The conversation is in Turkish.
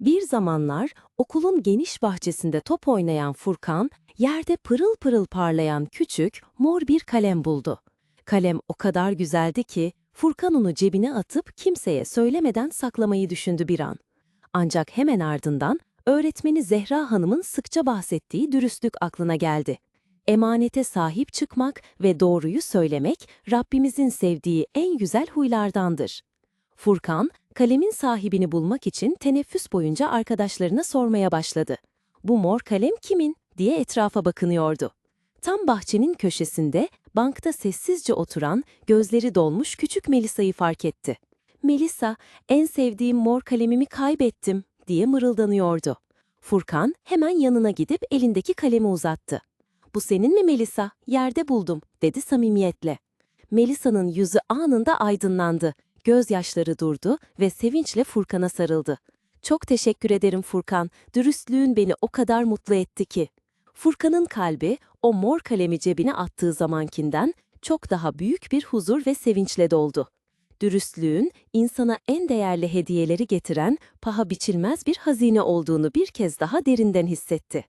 Bir zamanlar okulun geniş bahçesinde top oynayan Furkan, yerde pırıl pırıl parlayan küçük, mor bir kalem buldu. Kalem o kadar güzeldi ki, Furkan onu cebine atıp kimseye söylemeden saklamayı düşündü bir an. Ancak hemen ardından öğretmeni Zehra Hanım'ın sıkça bahsettiği dürüstlük aklına geldi. Emanete sahip çıkmak ve doğruyu söylemek Rabbimizin sevdiği en güzel huylardandır. Furkan, kalemin sahibini bulmak için teneffüs boyunca arkadaşlarına sormaya başladı. Bu mor kalem kimin diye etrafa bakınıyordu. Tam bahçenin köşesinde bankta sessizce oturan, gözleri dolmuş küçük Melisa'yı fark etti. Melisa, en sevdiğim mor kalemimi kaybettim diye mırıldanıyordu. Furkan hemen yanına gidip elindeki kalemi uzattı. Bu senin mi Melisa? Yerde buldum, dedi samimiyetle. Melisa'nın yüzü anında aydınlandı. Gözyaşları durdu ve sevinçle Furkan'a sarıldı. Çok teşekkür ederim Furkan. Dürüstlüğün beni o kadar mutlu etti ki. Furkan'ın kalbi o mor kalemi cebine attığı zamankinden çok daha büyük bir huzur ve sevinçle doldu. Dürüstlüğün insana en değerli hediyeleri getiren paha biçilmez bir hazine olduğunu bir kez daha derinden hissetti.